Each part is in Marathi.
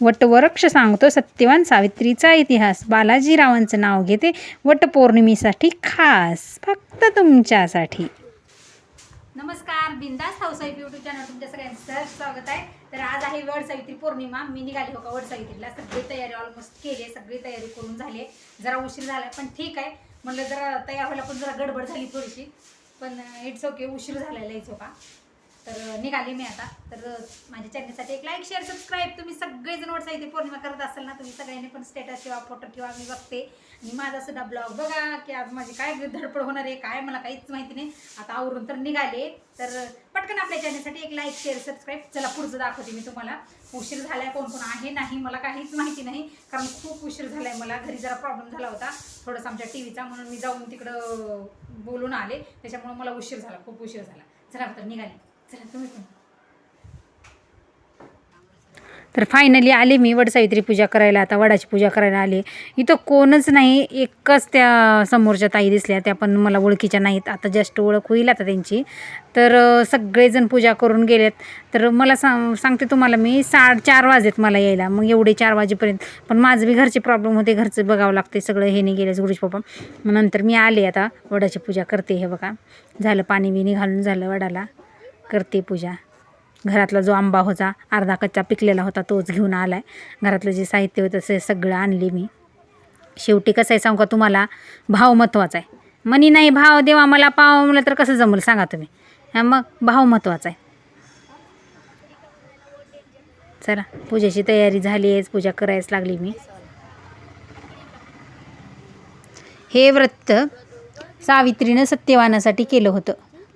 वटवृक्ष सांगतो सत्यवान सावित्रीचा इतिहास. बालाजीरावांचं नाव घेते वटपौर्णिमेसाठी खास फक्त तुमच्यासाठी. नमस्कार बिंदास आहे यूट्यूब चॅनल तुमच्या सगळ्यांचं सहज स्वागत आहे. तर आज आहे वड सावित्री पौर्णिमा. मी निघाली हो का वड सावित्रीला. सगळी तयारी ऑलमोस्ट केली आहे. सगळी तयारी करून झाली आहे. जरा उशीर झाला पण ठीक आहे. म्हणलं जरा तयार व्हायला पण जरा गडबड झाली थोडीशी. पण इट्स ओके उशीर झालेला आहे हो का. तर निघाली मी आता. तर माझ्या चॅनलसाठी एक लाईक शेअर सबस्क्राईब तुम्ही सगळेजण वड इथे पौर्णिमा करत असाल ना तुम्ही सगळ्यांनी पण स्टेटस ठेवा फोटो ठेवा. मी बघते. आणि माझा सुद्धा ब्लॉग बघा की आज माझी काय धडपड होणार आहे काय मला काहीच माहिती नाही. आता आवरून तर निघाले. तर पटकन आपल्या चॅनलसाठी एक लाईक शेअर सबस्क्राईब चला पुढचं दाखवते मी तुम्हाला. उशीर झालाय कोण कोण आहे नाही मला काहीच माहिती नाही. कारण खूप उशीर झालाय मला. घरी जरा प्रॉब्लेम झाला होता. थोडंसं आमच्या टी व्हीचा म्हणून मी जाऊन तिकडं बोलून आले. त्याच्यामुळं मला उशीर झाला खूप उशीर झाला. चला तर निघाले. तर फायनली आले मी वडसावित्री पूजा करायला. आता वडाची पूजा करायला आले. इथं कोणच नाही एकच त्या समोरच्या ताई दिसल्या. त्या पण मला ओळखीच्या नाहीत. आता जस्ट ओळख होईल आता त्यांची. तर सगळेजण पूजा करून गेलेत. तर मला सांग सांगते तुम्हाला मी साड चार वाजेत मला यायला. मग एवढे चार वाजेपर्यंत. पण माझं बी घरचे प्रॉब्लेम होते. घरचं बघावं लागते सगळं हे नाही गेलं गुरुजी पप्पा. मग नंतर मी आले आता. वडाची पूजा करते हे बघा. झालं पाणी बिणी घालून झालं वडाला. करते पूजा. घरातला जो आंबा होता अर्धा कच्चा पिकलेला होता तोच घेऊन आला आहे घरातलं जे साहित्य होतं ते सगळं आणले मी. शेवटी कसं आहे सांगू का तुम्हाला? भाव महत्त्वाचा आहे. मनी नाही भाव देवा मला पाव म्हणलं तर कसं जमलं सांगा तुम्ही. हा मग भाव महत्त्वाचा आहे. चला पूजेची तयारी झाली आहेच पूजा करायच लागली मी. हे व्रत सावित्रीनं सत्यवानासाठी केलं होतं.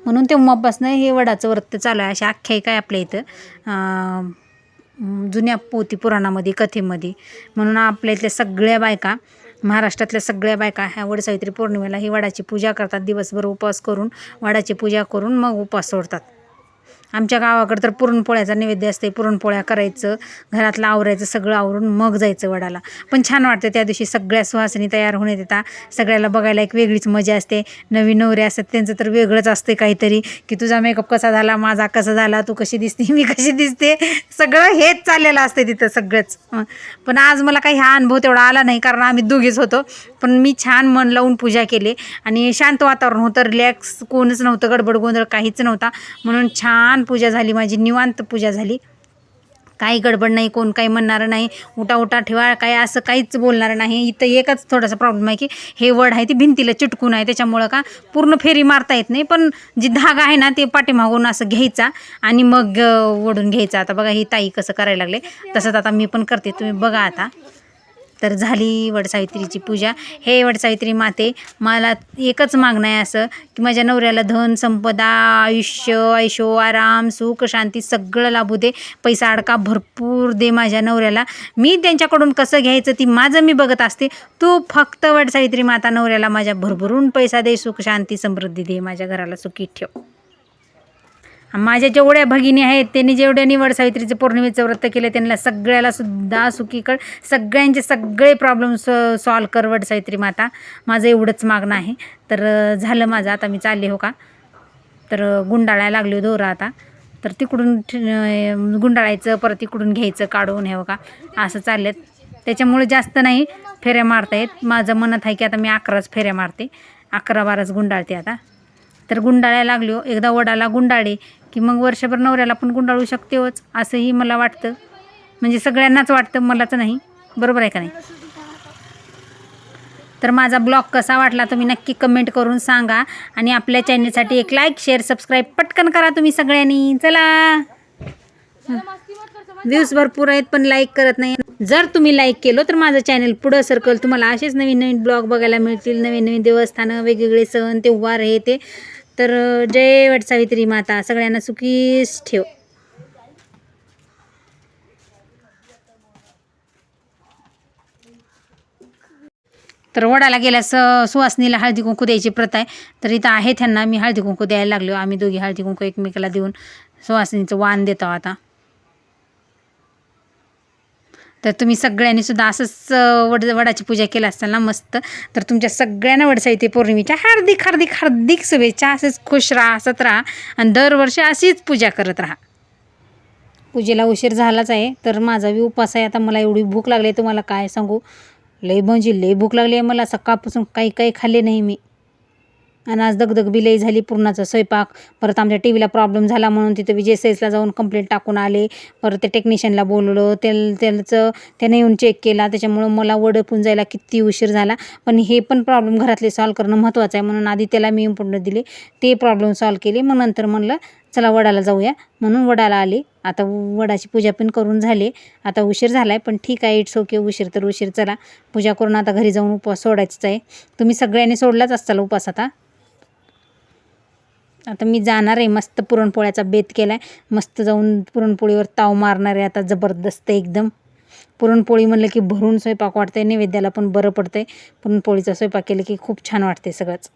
म्हणून तेव्हापासनं हे वडाचं व्रत चालू आहे अशी आख्यायिका आहे आपल्या इथं जुन्या पोती पुराणामध्ये कथेमध्ये. म्हणून आपल्या इथल्या सगळ्या बायका महाराष्ट्रातल्या सगळ्या बायका ह्या वडसावित्री पौर्णिमेला ही वडाची पूजा करतात. दिवसभर उपवास करून वडाची पूजा करून मग उपवास सोडतात. आमच्या गावाकडं तर पुरणपोळ्याचा नैवेद्य असते पुरणपोळ्या करायचं घरातलं आवरायचं सगळं आवरून मग जायचं वडाला. पण छान वाटतं त्या दिवशी सगळ्या सुहासनी तयार होण्यात येतात. सगळ्याला बघायला एक वेगळीच मजा असते. नवीन नवरे असतात त्यांचं तर वेगळंच असते काहीतरी की तुझा मेकअप कसा झाला माझा कसा झाला तू कशी दिसते मी कशी दिसते सगळं हेच चाललेलं असते तिथं सगळंच. पण आज मला काही हा अनुभव तेवढा आला नाही कारण आम्ही दोघीच होतो. पण मी छान मन लावून पूजा केली आणि शांत वातावरण होतं रिलॅक्स कोणच नव्हतं गडबड गोंधळ काहीच नव्हता. म्हणून छान पूजा झाली माझी निवांत पूजा झाली. काही गडबड नाही कोण काही म्हणणारं नाही उठा उठा ठेवा काय असं काहीच बोलणार नाही. इथं एकच थोडासा प्रॉब्लेम आहे की हे वड आहे ती भिंतीला चिटकून आहे त्याच्यामुळं का पूर्ण फेरी मारता येत नाही. पण जी धागा आहे ना ते पाठीमागून असं घ्यायचा आणि मग ओढून घ्यायचा. आता बघा ही ताई कसं करायला लागले. तसंच आता मी पण करते. तुम्ही बघा आता. तर झाली वडसावित्रीची पूजा. हे वडसावित्री माते मला एकच मागणं आहे असं की माझ्या नवऱ्याला धन संपदा आयुष्य ऐशो आराम सुख शांती सगळं लाभू दे. पैसा अडका भरपूर दे माझ्या नवऱ्याला. मी त्यांच्याकडून कसं घ्यायचं ती माझं मी बघत असते. तू फक्त वडसावित्री माता नवऱ्याला माझ्या भरभरून पैसा दे सुख शांती समृद्धी दे. माझ्या घराला सुखी ठेव. माझ्या जेवढ्या भगिनी आहेत त्यांनी जेवढ्या निवड सावित्रीचं पौर्णिमेचं व्रत केलं त्यांना सगळ्याला सुद्धा सुखीकड सगळ्यांचे सगळे प्रॉब्लेम स सॉल्व करवड सावित्री माता. माझं एवढंच मागणं आहे. तर झालं माझं. आता मी चालले हो का? तर गुंडाळायला लागले हो दोरा आता. तर तिकडून गुंडाळायचं परत तिकडून घ्यायचं काढून हे हो का? असं चाललेत. त्याच्यामुळे जास्त नाही फेऱ्या मारता येत माझं म्हणत आहे की आता मी अकराच फेऱ्या मारते. अकरा बाराच गुंडाळते आता. तर गुंडाळायला लागलो हो. एकदा वडाला गुंडाळे की मग वर्षभर नवऱ्याला पण गुंडाळू शकतेच असंही मला वाटतं. म्हणजे सगळ्यांनाच वाटतं मलाच नाही. बरोबर आहे का नाही? तर माझा ब्लॉग कसा वाटला तुम्ही नक्की कमेंट करून सांगा. आणि आपल्या चॅनलसाठी एक लाईक शेअर सबस्क्राईब पटकन करा तुम्ही सगळ्यांनी. चला. व्ह्यूज भरपूर आहेत पण लाईक करत नाही. जर तुम्ही लाईक केलं तर माझं चॅनल पुढं सरकल तुम्हाला असेच नवीन नवीन ब्लॉग बघायला मिळतील. नवीन नवीन देवस्थानं वेगवेगळे सण त्योहार हे ते. तर अं, जय वटसावित्री माता सगळ्यांना सुखीच ठेव. तर वडाला गेल्यास अं, सुवासनीला हळदी कुंकू द्यायची प्रथा आहे. तर इथं आहे त्यांना मी हळदी कुंकू द्यायला लागलो. आम्ही दोघी हळदी कुंकू एकमेकाला देऊन सुवासनीचं वाण देतो आता. तर तुम्ही सगळ्यांनी सुद्धा असंच वड वडाची पूजा केली असाल ना मस्त. तर तुमच्या सगळ्यांना वडसाहित्य पौर्णिमेच्या हार्दिक हार्दिक हार्दिक शुभेच्छा. असेच खुश राहा हसत राहा आणि दरवर्षी अशीच पूजा करत राहा. पूजेला उशीर झालाच आहे तर माझा बी उपास आहे. आता मला एवढी भूक लागली आहे तुम्हाला काय सांगू? लई म्हणजे लई भूक लागली आहे. मला सकाळपासून काही काही खाल्ले नाही मी. आणि आज दगदग बी लई झाली पूर्णाचा स्वयंपाक परत आमच्या टी व्हीला प्रॉब्लेम झाला म्हणून तिथं विजय सेल्सला जाऊन कंप्लेंट टाकून आले. परत ते टेक्निशियनला बोलवलं. तेल त्याचं त्याने येऊन चेक केला. त्याच्यामुळं मला वडपून जायला किती उशीर झाला. पण हे पण प्रॉब्लेम घरातले सॉल्व करणं महत्त्वाचं आहे म्हणून आधी त्याला मी इम्पॉर्टंट दिले. ते प्रॉब्लेम सॉल्व केले. मग नंतर म्हणलं चला वडाला जाऊया. म्हणून वडाला आले. आता वडाची पूजा पण करून झाली. आता उशीर झाला आहे पण ठीक आहे. इट्स ओके उशीर तर उशीर. चला पूजा करून आता घरी जाऊन उपवास सोडायचाच आहे. तुम्ही सगळ्यांनी सोडलाच असताल उपवास आता? आता मी जाणार आहे मस्त पुरणपोळ्याचा बेत केला आहे मस्त जाऊन पुरणपोळीवर ताव मारणार आहे आता जबरदस्त एकदम. पुरणपोळी म्हणलं की भरून स्वयंपाक वाटते नैवेद्याला पण बरं पडतंय. पुरणपोळीचा स्वयंपाक केलं की खूप छान वाटते सगळंच.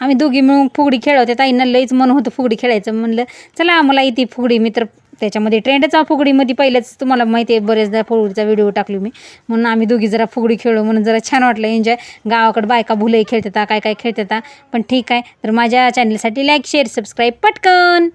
आम्ही दोघी मिळून फुगडी खेळवते ताईंना लईच मन होतं फुगडी खेळायचं. म्हणलं चला आम्हाला इथे फुगडी मित्र त्याच्यामध्ये ट्रेंडच फुगडीमध्ये पहिलेच तुम्हाला माहिती आहे बरेचदा फुगडीचा व्हिडिओ टाकलो मी. म्हणून आम्ही दोघी जरा फुगडी खेळलो म्हणून जरा छान वाटलं. एन्जॉय गावाकडं बायका भुलई खेळतात काय काय खेळतात पण ठीक आहे. तर माझ्या चॅनलसाठी लाईक शेअर सबस्क्राईब पटकन!